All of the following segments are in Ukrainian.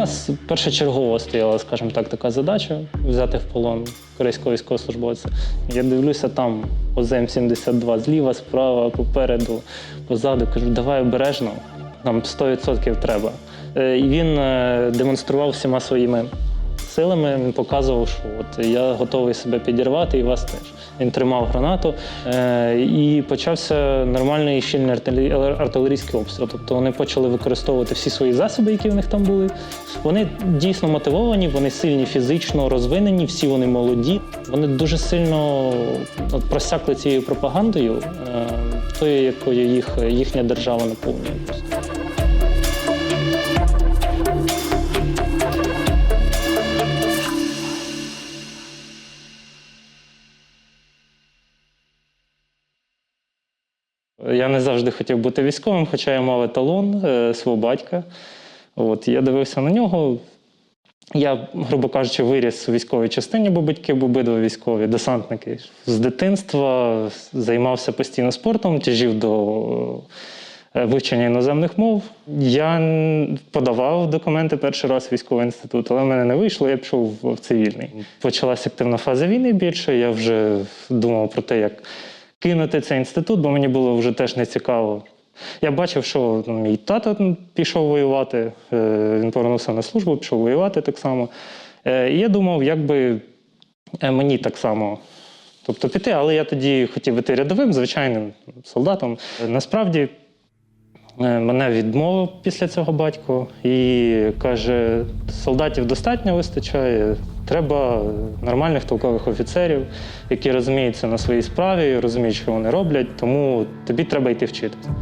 нас першочергово стояла, скажімо так, така задача взяти в полон корейського військовослужбовця. Я дивлюся там ОЗМ-72 зліва, справа, попереду, позаду. Кажу, давай обережно, нам 100% треба. Е, І він е, демонстрував всіма своїми силами. Показував, що от я готовий себе підірвати і вас теж. Він тримав гранату е, і почався нормальний щільний артилерійський обстріл. Тобто вони почали використовувати всі свої засоби, які в них там були. Вони дійсно мотивовані, вони сильні фізично розвинені, всі вони молоді. Вони дуже сильно от, просякли цією пропагандою, е, тою, якою їх їхня держава наповнює. Я не завжди хотів бути військовим, хоча я мав еталон е, свого батька. От, я дивився на нього. Я, грубо кажучи, виріс у військовій частині, бо батьки обидва військові, десантники. З дитинства займався постійно спортом, тяжів до е, вивчення іноземних мов. Я подавав документи перший раз в військовий інститут, але в мене не вийшло, я пішов в цивільний. Почалася активна фаза війни більше. Я вже думав про те, як кинути цей інститут, бо мені було вже теж не цікаво. Я бачив, що ну, мій тато пішов воювати, е, він повернувся на службу, пішов воювати так само. Е, І я думав, як би е, мені так само тобто піти, але я тоді хотів бути рядовим, звичайним солдатом. Насправді мене відмовив після цього батько і каже: солдатів достатньо вистачає, треба нормальних толкових офіцерів, які розуміються на своїй справі, розуміють, що вони роблять, тому тобі треба йти вчитися.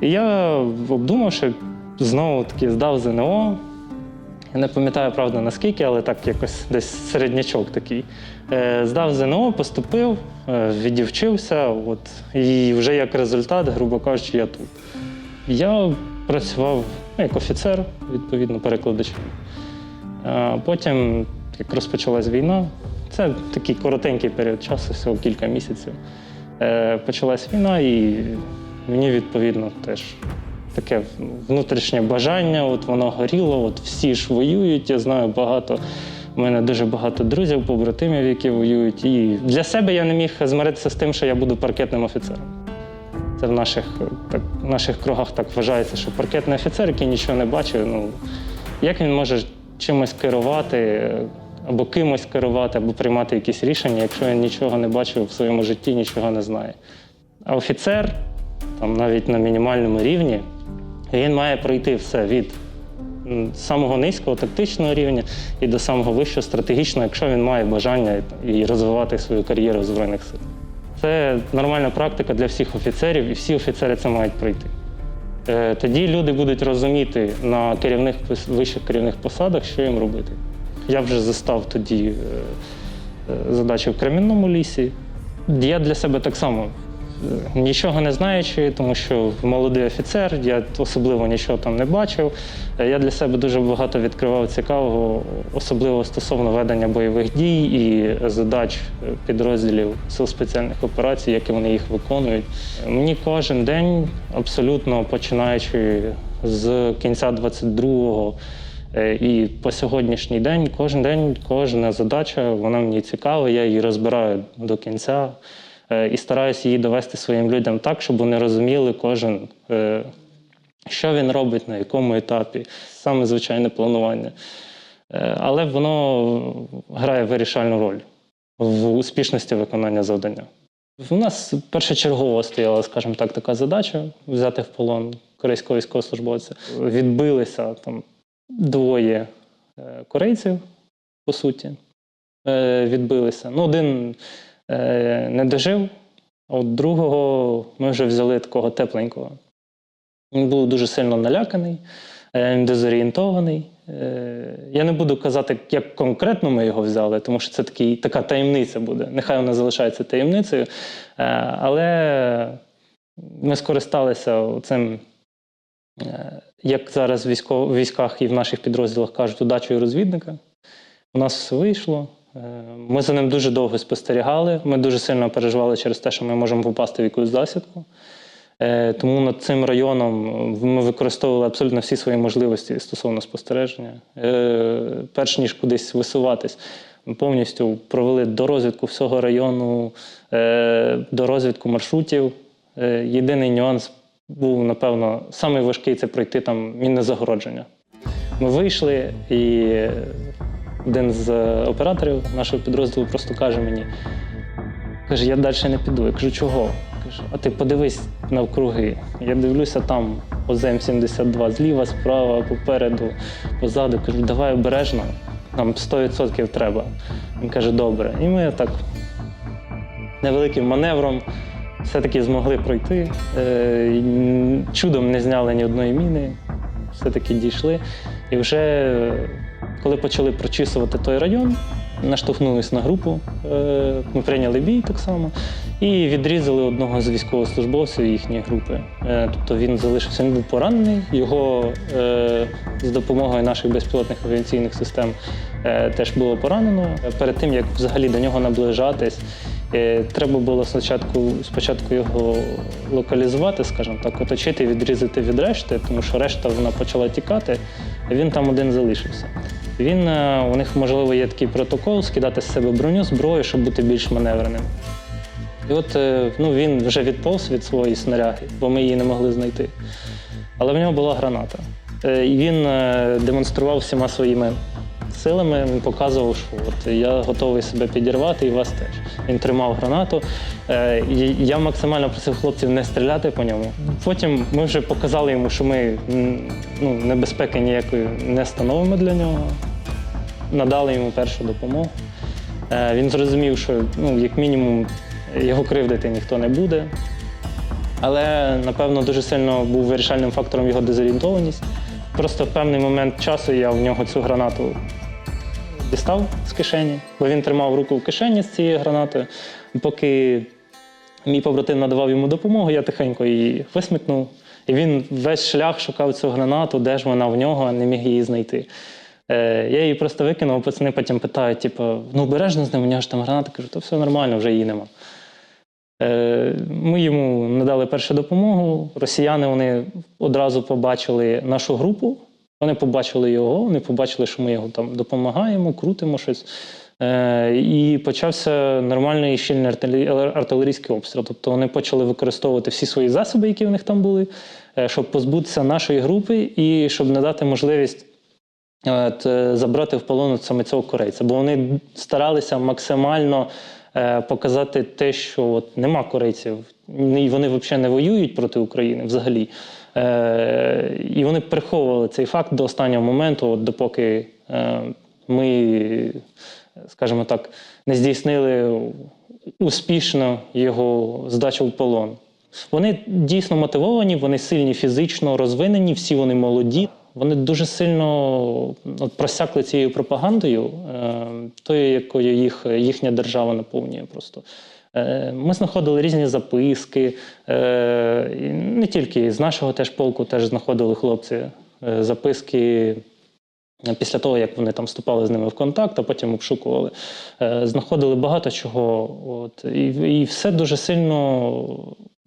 І я обдумавши, знову таки здав ЗНО. Я не пам'ятаю, правда, наскільки, але так якось десь середнячок такий. Е, Здав ЗНО, поступив, е, відівчився, от, і вже як результат, грубо кажучи, я тут. Я працював ну, як офіцер, відповідно, перекладачем. А потім, як розпочалась війна, це такий коротенький період часу, всього кілька місяців. Е, Почалась війна, і мені відповідно теж таке внутрішнє бажання, от воно горіло, от всі ж воюють, я знаю багато. У мене дуже багато друзів, побратимів, які воюють. І для себе я не міг змиритися з тим, що я буду паркетним офіцером. Це в наших, так, наших кругах так вважається, що паркетний офіцер, який нічого не бачив, ну як він може чимось керувати, або кимось керувати, або приймати якісь рішення, якщо він нічого не бачив в своєму житті, нічого не знає. А офіцер, там навіть на мінімальному рівні, він має пройти все від самого низького тактичного рівня і до самого вищого стратегічного, якщо він має бажання і розвивати свою кар'єру в Збройних сил. Це нормальна практика для всіх офіцерів, і всі офіцери це мають пройти. Е, Тоді люди будуть розуміти на керівних вищих керівних посадах, що їм робити. Я вже застав тоді е, е, задачі в Кремінному лісі. Я для себе так само нічого не знаючи, тому що молодий офіцер, я особливо нічого там не бачив. Я для себе дуже багато відкривав цікавого, особливо стосовно ведення бойових дій і задач підрозділів сил спеціальних операцій, як вони їх виконують. Мені кожен день, абсолютно починаючи з кінця 22-го е, і по сьогоднішній день, кожен день, кожна задача, вона мені цікава, я її розбираю до кінця і стараюся її довести своїм людям так, щоб вони розуміли кожен, е, що він робить, на якому етапі, саме звичайне планування. Е, Але воно грає вирішальну роль в успішності виконання завдання. У нас першочергово стояла, скажімо так, така задача взяти в полон корейського військовослужбовця. Відбилися там двоє е, корейців, по суті, е, відбилися. Ну, один е, не дожив, а от другого ми вже взяли такого тепленького. Він був дуже сильно наляканий, е, дезорієнтований. Е, Я не буду казати, як конкретно ми його взяли, тому що це такий, така таємниця буде. Нехай вона залишається таємницею. Е, Але ми скористалися цим, е, як зараз в військах і в наших підрозділах кажуть, удачею розвідника. У нас все вийшло. Е, Ми за ним дуже довго спостерігали. Ми дуже сильно переживали через те, що ми можемо попасти в якусь засідку. Е, Тому над цим районом ми використовували абсолютно всі свої можливості стосовно спостереження. Е, Перш ніж кудись висуватись, ми повністю провели дорозвідку всього району, е, дорозвідку маршрутів. Єдиний нюанс був, напевно, самий важкий це пройти там мінне загородження. Ми вийшли, і один з е, операторів нашого підрозділу просто каже мені: каже, я далі не піду. Я кажу, чого? Каже, а ти подивись навкруги. Я дивлюся там ОЗМ-72 зліва, справа, попереду, позаду. Кажу, давай обережно, нам 100% треба. Він каже, добре. І ми так невеликим маневром все-таки змогли пройти. Е, Чудом не зняли ні одної міни, все-таки дійшли. І вже коли почали прочісувати той район, наштовхнулись на групу, е, ми прийняли бій так само і відрізали одного з військовослужбовців їхньої групи. Е, Тобто він залишився, він був поранений. Його е, з допомогою наших безпілотних авіаційних систем теж було поранено. Перед тим як взагалі до нього наближатись, треба було спочатку, спочатку його локалізувати, скажімо так, оточити, відрізати від решти, тому що решта вона почала тікати, а він там один залишився. Він, е, у них, можливо, є такий протокол скидати з себе броню, зброю, щоб бути більш маневреним. І от е, ну, він вже відповз від своєї снаряги, бо ми її не могли знайти. Але в нього була граната. Е, І він демонстрував всіма своїми силами, показував, що от я готовий себе підірвати і вас теж. Він тримав гранату. Е, Я максимально просив хлопців не стріляти по ньому. Потім ми вже показали йому, що ми ну, небезпеки ніякої не становимо для нього. Надали йому першу допомогу. Е, Він зрозумів, що ну, як мінімум його кривдити ніхто не буде. Але, напевно, дуже сильно був вирішальним фактором його дезорієнтованість. Просто в певний момент часу я в нього цю гранату дістав з кишені, бо він тримав руку в кишені з цією гранатою. Поки мій побратим надавав йому допомогу, я тихенько її висмикнув. І він весь шлях шукав цю гранату, де ж вона в нього, не міг її знайти. Е, я її просто викинув, пацани потім питають, типу, ну обережно з ним, у нього ж там граната. Кажу, то все нормально, вже її нема. Е, Ми йому надали першу допомогу. Росіяни вони одразу побачили нашу групу, вони побачили його, вони побачили, що ми його там допомагаємо, крутимо щось. Е, І почався нормальний щільний артилері- артилерійський обстріл. Тобто вони почали використовувати всі свої засоби, які в них там були, е, щоб позбутися нашої групи і щоб не дати можливість от, е, забрати в полон саме цього корейця. Бо вони старалися максимально е, показати те, що от нема корейців, і вони взагалі не воюють проти України взагалі. Е, і вони приховували цей факт до останнього моменту, от допоки е, ми, скажімо так, не здійснили успішно його здачу в полон. Вони дійсно мотивовані, вони сильні фізично розвинені, всі вони молоді. Вони дуже сильно от, просякли цією пропагандою, е, тою, якою їх, їхня держава наповнює просто. Е, Ми знаходили різні записки, е, не тільки з нашого теж полку теж знаходили хлопці е, записки після того, як вони там вступали з ними в контакт, а потім обшукували. Знаходили багато чого. От, і все дуже сильно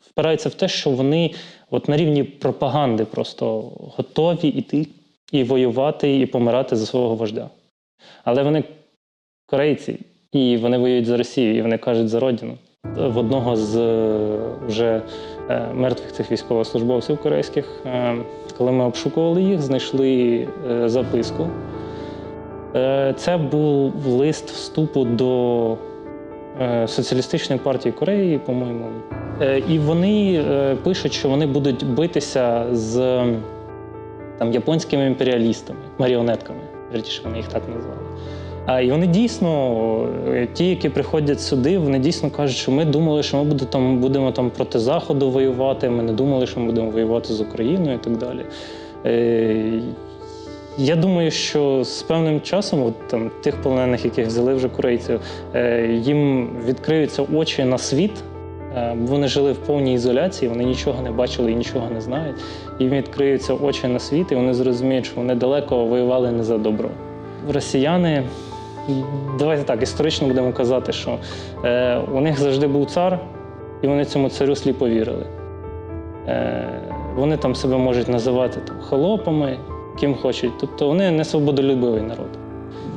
впирається в те, що вони от на рівні пропаганди просто готові йти і воювати, і помирати за свого вождя. Але вони корейці, і вони воюють за Росію, і вони кажуть за родину. В одного з е, вже е, мертвих цих військовослужбовців корейських, е, коли ми обшукували їх, знайшли записку. Це був лист вступу до Соціалістичної партії Кореї, по-моєму. І вони пишуть, що вони будуть битися з там, японськими імперіалістами, маріонетками, вірніше, вони їх так назвали. А, і вони дійсно, е, ті, які приходять сюди, вони дійсно кажуть, що ми думали, що ми буде там, будемо там проти Заходу воювати, ми не думали, що ми будемо воювати з Україною і так далі. Е, я думаю, що з певним часом, от, там, тих полонених, яких взяли вже корейців, е, їм відкриються очі на світ. Вони жили в повній ізоляції, вони нічого не бачили і нічого не знають. Їм відкриються очі на світ, і вони зрозуміють, що вони далеко воювали не за добро. Росіяни, давайте так, історично будемо казати, що е, у них завжди був цар, і вони цьому царю сліпо вірили. Е, Вони там себе можуть називати там, холопами, ким хочуть. Тобто вони не свободолюбивий народ.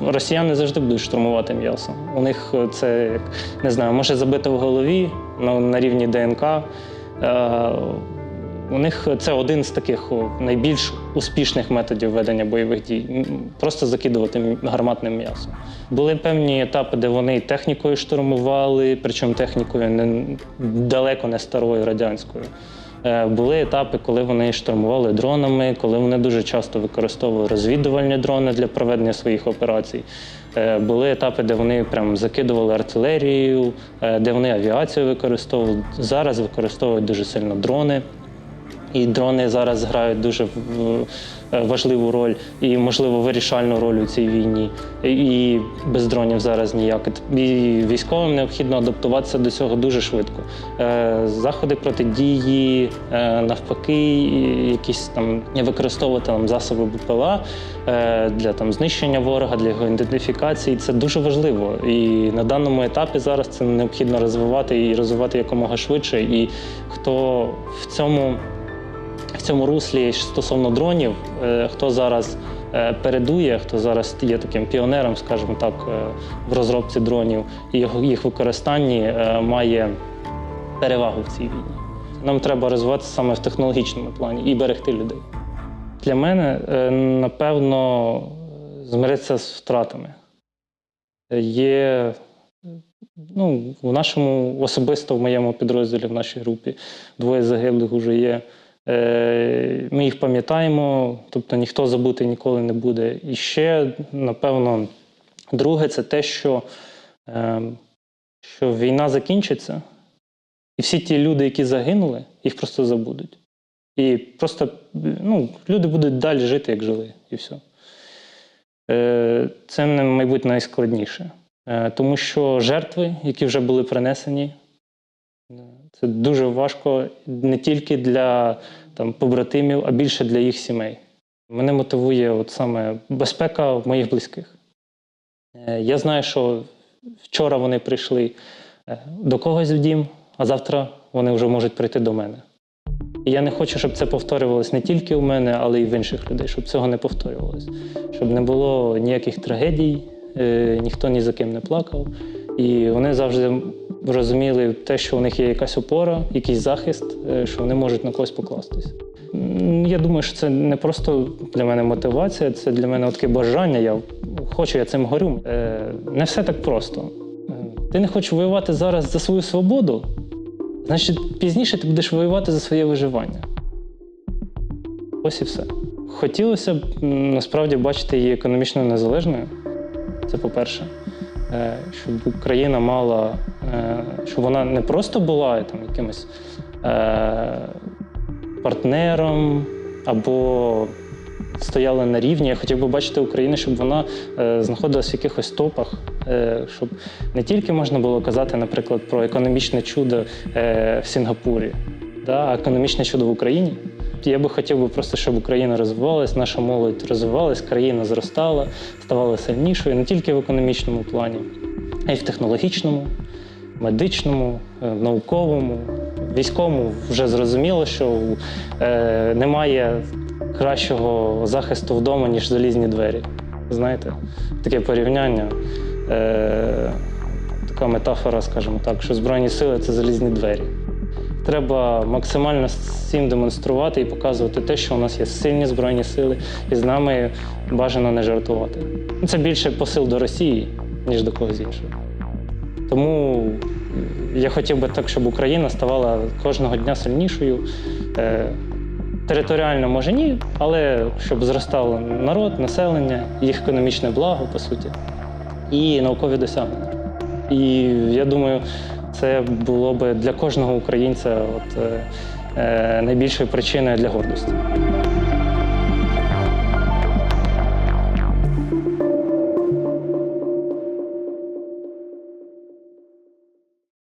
Росіяни завжди будуть штурмувати м'ясо. У них це як не знаю, може забити в голові на, на рівні ДНК. Е, у них це один з таких найбільш успішних методів ведення бойових дій. Просто закидувати гарматним м'ясом. Були певні етапи, де вони технікою штурмували, причому технікою не, далеко не старою радянською. Е, Були етапи, коли вони штурмували дронами, коли вони дуже часто використовували розвідувальні дрони для проведення своїх операцій. Е, Були етапи, де вони прям закидували артилерію, е, де вони авіацію використовували. Зараз використовують дуже сильно дрони. І дрони зараз грають дуже е, важливу роль і, можливо, вирішальну роль у цій війні. І без дронів зараз ніяк. І військовим необхідно адаптуватися до цього дуже швидко. Е, Заходи протидії, е, навпаки, якісь там використовувати там засоби БПЛА для там знищення ворога, для його ідентифікації. Це дуже важливо. І на даному етапі зараз це необхідно розвивати і розвивати якомога швидше. І хто в цьому в цьому руслі стосовно дронів, е, хто зараз е, передує, хто зараз є таким піонером, скажімо так, е, в розробці дронів і їх використанні, має перевагу в цій війні. Нам треба розвиватися саме в технологічному плані і берегти людей. Для мене, напевно, змиритися з втратами. Є ну, в нашому особисто в моєму підрозділі, в нашій групі, двоє загиблих вже є. Е, Ми їх пам'ятаємо, тобто ніхто забути ніколи не буде. І ще, напевно, друге, це те, що, е, що війна закінчиться, і всі ті люди, які загинули, їх просто забудуть. І просто ну, люди будуть далі жити, як жили, і все. Це, мабуть, найскладніше. Е, Тому що жертви, які вже були принесені, це дуже важко не тільки для там, побратимів, а більше для їх сімей. Мене мотивує от саме безпека моїх близьких. Е, Я знаю, що вчора вони прийшли е, до когось в дім, а завтра вони вже можуть прийти до мене. І я не хочу, щоб це повторювалось не тільки у мене, але й в інших людей, щоб цього не повторювалось. Щоб не було ніяких трагедій, е, ніхто ні за ким не плакав. І вони завжди розуміли те, що у них є якась опора, якийсь захист, е, що вони можуть на когось покластись. Я думаю, що це не просто для мене мотивація, це для мене таке бажання. Я хочу, я цим горю. Е, Не все так просто. Е, Ти не хочеш воювати зараз за свою свободу, значить пізніше ти будеш воювати за своє виживання. Ось і все. Хотілося б насправді бачити її економічно незалежною. Це по-перше. Щоб Україна мала, щоб вона не просто була там, якимось е, партнером або стояла на рівні. Я хотів би бачити Україну, щоб вона е, знаходилась в якихось топах, е, щоб не тільки можна було казати, наприклад, про економічне чудо е, в Сінгапурі, а економічне чудо в Україні. Я би хотів би просто, щоб Україна розвивалась, наша молодь розвивалась, країна зростала, ставала сильнішою не тільки в економічному плані, а й в технологічному, медичному, е, науковому, військовому. Вже зрозуміло, що е, немає кращого захисту вдома, ніж залізні двері. Знаєте, таке порівняння. Е, така метафора, скажімо так, що Збройні сили це залізні двері. Треба максимально всім демонструвати і показувати те, що у нас є сильні збройні сили, і з нами бажано не жартувати. Це більше посил до Росії, ніж до когось іншого. Тому я хотів би так, щоб Україна ставала кожного дня сильнішою. Е, Територіально може ні, але щоб зростало народ, населення, їх економічне благо, по суті, і наукові досягнення. І я думаю, це було би для кожного українця от, е, е, найбільшою причиною для гордості.